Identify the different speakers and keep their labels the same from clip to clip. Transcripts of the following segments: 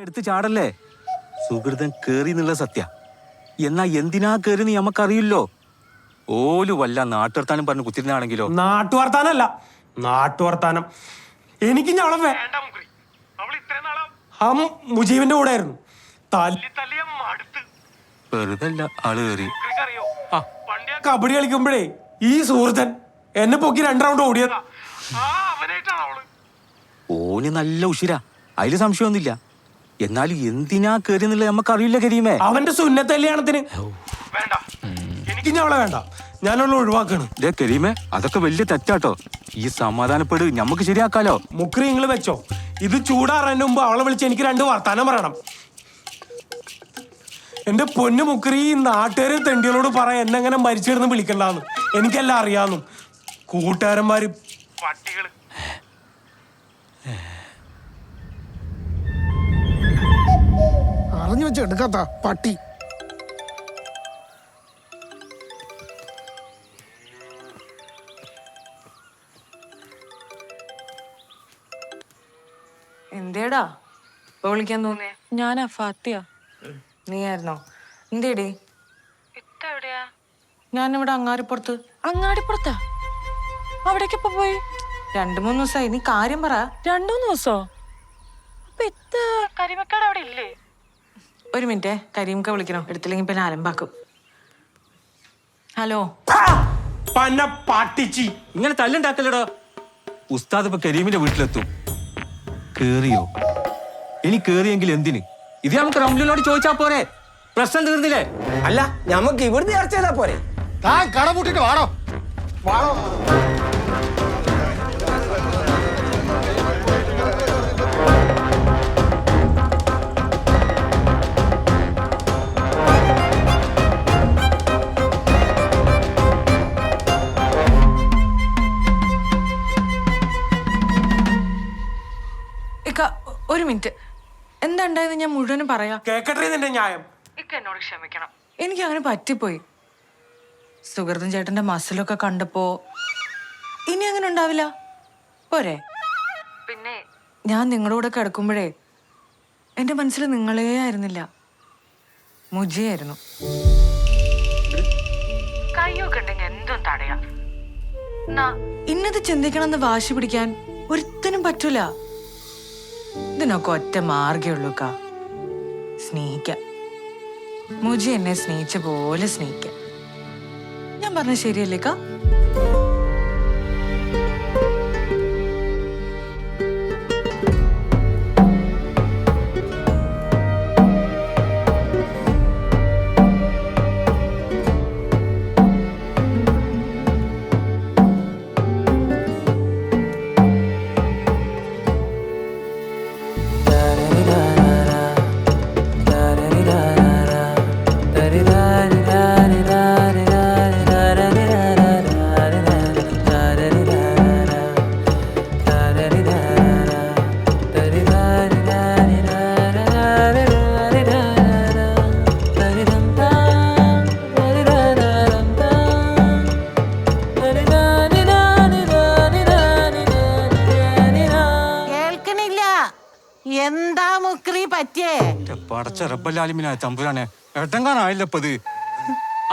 Speaker 1: എടുത്ത് ചാടല്ലേ? സുഹൃതൻ കേറി എന്നുള്ള സത്യ. എന്നാ എന്തിനാ കേറിന്ന് നീ നമുക്കറിയില്ലോ ഓലു വല്ല നാട്ടുവർത്താനം പറഞ്ഞു കുത്തിരുന്നാണെങ്കിലോ?
Speaker 2: നാട്ടുവർത്താനല്ല നാട്ടുവർത്താനം. എനിക്ക് വേ-
Speaker 3: വേണ്ട മുക്രി അവൾ ഇത്രയും നാളെ
Speaker 2: ആ മുജീബിന്റെ കൂടെ ആയിരുന്നു. തല്ലി
Speaker 3: തല്ലിയ മടുത്ത്.
Speaker 1: ആൾ കേറി.
Speaker 3: പണ്ട് ഞാൻ
Speaker 2: കബഡി കളിക്കുമ്പോഴേ ഈ സുഹൃത്തൻ എന്നെ പൊക്കി രണ്ട് റൗണ്ട് ഓടിയതാ.
Speaker 3: ആ അവനായിട്ടാണ് അവൾ.
Speaker 1: ഓന് നല്ല ഉഷിര അതിൽ സംശയമൊന്നുമില്ല. എന്നാലും എന്തിനാ എന്നുള്ളത് നമുക്കറിയില്ല കരീമേ.
Speaker 2: അവന്റെ സുന്നത്തെ കല്യാണത്തിന്.
Speaker 3: വേണ്ട.
Speaker 2: എനിക്ക് അവളെ വേണ്ട. ഞാനുള്ള ഒഴിവാക്കാണ്.
Speaker 1: ഇതേ കരീമേ അതൊക്കെ വലിയ തെറ്റാട്ടോ. ഈ സമാധാനപ്പെട് നമുക്ക് ശരിയാക്കാലോ.
Speaker 2: മുക്രി നിങ്ങൾ വെച്ചോ. ഇത് ചൂടാറാൻ മുമ്പ് അവളെ വിളിച്ച് എനിക്ക് രണ്ട് വർത്താനം പറയണം. എന്റെ പൊന്നു മുക്രി നാട്ടുകാരെ തെണ്ടികളോട് പറ എന്നെങ്ങനെ അങ്ങനെ മരിച്ചിടുന്ന് വിളിക്കണ്ടാന്ന്. എനിക്കെല്ലാം അറിയാന്നു. കൂട്ടുകാരന്മാര്
Speaker 3: പട്ടികൾ
Speaker 4: അറിഞ്ഞു വെച്ച് എടുക്കാത്ത പട്ടി.
Speaker 5: എന്തേടാ? ഇപ്പൊ വിളിക്കാൻ തോന്നിയ?
Speaker 6: ഞാനാ ഫാത്തിയ.
Speaker 5: നീ ആയിരുന്നോ എന്തേടി?
Speaker 6: എവിടെയാ
Speaker 5: ഞാനിവിടെ അങ്ങാടിപ്പുറത്ത്.
Speaker 6: അങ്ങാടിപ്പുറത്താ? അവിടേക്ക് ഇപ്പൊ പോയി?
Speaker 5: രണ്ടു മൂന്ന് ദിവസമായി നീ കാര്യം പറ.
Speaker 6: രണ്ടു മൂന്ന് ദിവസോ? അപ്പൊ കരിമക്കാട് അവിടെ ഇല്ലേ?
Speaker 5: ഒരു മിനിറ്റ് കരീംക്ക വിളിക്കണോ? എടുത്തില്ലെങ്കിൽ പിന്നെ അലമ്പാക്കും ഹലോ!
Speaker 2: പന്ന പാട്ടിച്ചി.
Speaker 1: ഇങ്ങനെ തല്ലുണ്ടാക്കല്ലടോ. ഉസ്താദ് ഇപ്പൊ കരീമിന്റെ വീട്ടിലെത്തും. കേറിയോ? ഇനി കേറിയെങ്കിൽ എന്തിന്? ഇത് നമുക്ക് റംലിനോട് ചോദിച്ചാ പോരെ. പ്രശ്നം തീർന്നില്ലേ?
Speaker 7: അല്ല നമുക്ക് ഇവിടുന്ന് ചർച്ച ചെയ്താ പോരെ.
Speaker 4: താൻ കട പൂട്ടിട്ട് വാടോ. വാടോ.
Speaker 5: ഇക്ക ഒരു മിനിറ്റ്. എന്താ ഉണ്ടായത്? ഞാൻ മുഴുവനും പറയാം.
Speaker 2: കേക്കട്ടെ നിന്റെ ന്യായം.
Speaker 5: ഇക്ക എന്നോട് ക്ഷമിക്കണം. എനിക്ക് അങ്ങനെ പറ്റിപ്പോയി. സുഹൃതൻ ചേട്ടന്റെ മസിലൊക്കെ കണ്ടപ്പോ ഇനി അങ്ങനെ ഉണ്ടാവില്ല. പോരെ. പിന്നെ? ഞാൻ നിങ്ങളുടെ കൂടെ കിടക്കുമ്പോഴേ എന്റെ മനസ്സിൽ നിങ്ങളേ ആയിരുന്നില്ല. മുജിയായിരുന്നു. കയ്യൊക്കെ ഉണ്ടെങ്കിൽ എന്തും തടയാം. ഇന്നത് ചിന്തിക്കണമെന്ന് വാശി പിടിക്കാൻ ഒരുത്തനും പറ്റൂല. ഇതിനൊക്കെ ഒറ്റ മാർഗേ ഉള്ളൂ കാ സ്നേഹിക്കാം. മുജി എന്നെ സ്നേഹിച്ച പോലെ സ്നേഹിക്കാം. ഞാൻ പറഞ്ഞ ശരിയല്ലേ കാ
Speaker 8: എന്താ മുക്രി പറ്റിയേ?
Speaker 1: പടച്ച റബ്ബലാലിമിനായ തമ്പുരാനെ. എട്ടങ്കാനായില്ലപ്പത് ഇത്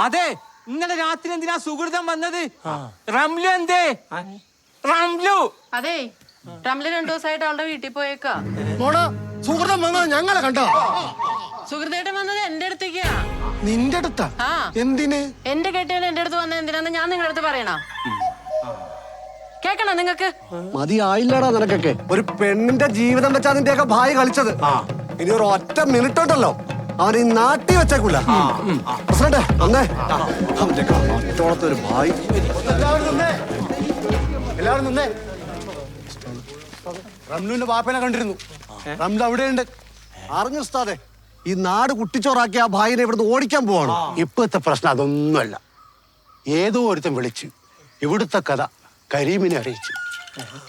Speaker 1: അതെ ഇന്നലെ രാത്രി എന്തിനാ സുഹൃതം വന്നത്? റംലു എന്തേ? റംലു.
Speaker 6: അതെ റംലു രണ്ടു ദിവസമായിട്ട് അവളുടെ വീട്ടിൽ പോയേക്കാ.
Speaker 4: മോൾ സുഹൃതം വന്നത് ഞങ്ങളെ കണ്ടോ?
Speaker 6: സുഹൃത്തേട്ടൻ വന്നത് എന്റെ അടുത്തേക്കാ.
Speaker 4: നിന്റെ അടുത്താ. എന്തിന്?
Speaker 6: എന്റെ കെട്ടിയാണ് എന്റെ അടുത്ത് വന്നത് എന്തിനാന്ന് ഞാൻ നിങ്ങളുടെ അടുത്ത് പറയണ? കേക്കണോ നിങ്ങക്ക്
Speaker 9: മതിയായില്ലടാ നിനക്കൊക്കെ. ഒരു പെണ്ണിന്റെ ജീവിതം വെച്ചാ അതിന്റെയൊക്കെ ഭാര്യ കളിച്ചത്. ഇനി ഒരു ഒറ്റ മിനിറ്റ് ഉണ്ടല്ലോ. അവൻ ഈ നാട്ടി വെച്ചേക്കൂല. പ്രസിഡന്റ് അന്നേ അവന്റെ ഒറ്റോളത്തെ ഒരു ഭായി എല്ലാവരും നിന്നേ. എല്ലാവരും നിന്നേ. റംലുവിന്റെ ബാപ്പനെ കണ്ടിരുന്നു. റംലു അവിടെയുണ്ട്. അറിഞ്ഞു ഉസ്താദെ? ഈ നാട് കുട്ടിച്ചോറാക്കി ആ ഭായിനെ ഇവിടുന്ന് ഓടിക്കാൻ പോവാണ്.
Speaker 10: ഇപ്പോഴത്തെ പ്രശ്നം അതൊന്നുമല്ല. ഏതോ ഒരുത്തൻ വിളിച്ച് ഇവിടുത്തെ കഥ കരീമിനെ അറിയിച്ചു.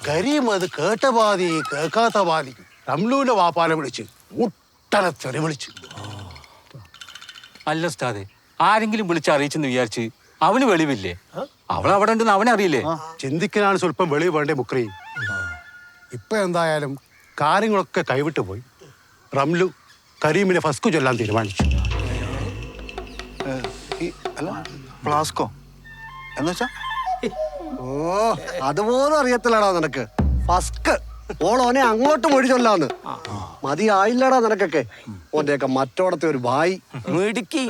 Speaker 10: കരീം അത് കേട്ട പാതി കേൾക്കാത്ത പാതി റംലൂന്റെ വാപ്പാനെ വിളിച്ച് മുട്ടനെ തെറി വിളിച്ചു.
Speaker 1: അല്ല ഉസ്താദെ ആരെങ്കിലും വിളിച്ച് അറിയിച്ചെന്ന് വിചാരിച്ച് അവന് വെളിവില്ലേ? അവൾ അവിടെ ഉണ്ടെന്ന് അവനറിയില്ലേ
Speaker 10: ചിന്തിക്കാനാണ് സ്വല്പം വെളിവ് വേണ്ടേ മുക്രി? ഇപ്പൊ എന്തായാലും കാര്യങ്ങളൊക്കെ കൈവിട്ടു പോയി.
Speaker 11: റംലു കരീമിനെ ഫസ്കു ചൊല്ലാൻ തീരുമാനിച്ചു.
Speaker 12: അല്ല ഫ്ലാസ്കോ? എന്നുവെച്ചാ
Speaker 9: ഓ അതുപോലും അറിയത്തില്ലടാ നിനക്ക്. ഫസ്ക് ഓളോനെ അങ്ങോട്ട് ചൊല്ലാന്ന്. മതിയായില്ലടാ നിനക്കൊക്കെ. ഓന്റെയൊക്കെ മറ്റോടത്തെ ഒരു വായി.
Speaker 7: മിടുക്കി.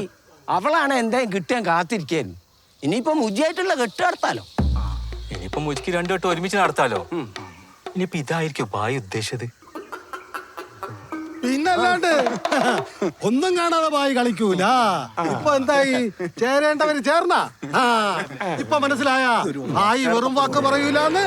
Speaker 7: അവളാണ് എന്തായാലും കിട്ടാൻ കാത്തിരിക്കാൻ ഇനിയിപ്പോ മുജിയായിട്ടുള്ള കെട്ട് നടത്താലോ?
Speaker 1: ഇനിയിപ്പോ മുജിക്ക് രണ്ടു വട്ടം ഒരുമിച്ച് നടത്താലോ? ഇനിയിപ്പോ ഇതായിരിക്കും ഭായി ഉദ്ദേശിച്ചത്.
Speaker 10: പിന്നല്ലാണ്ട് ഒന്നും കാണാതെ വായി കളിക്കൂല. ഇപ്പൊ എന്തായി? ചേരേണ്ടവര് ചേർന്ന? ഇപ്പൊ മനസ്സിലായ? ആയി വെറും വാക്ക് പറയൂലെന്ന്.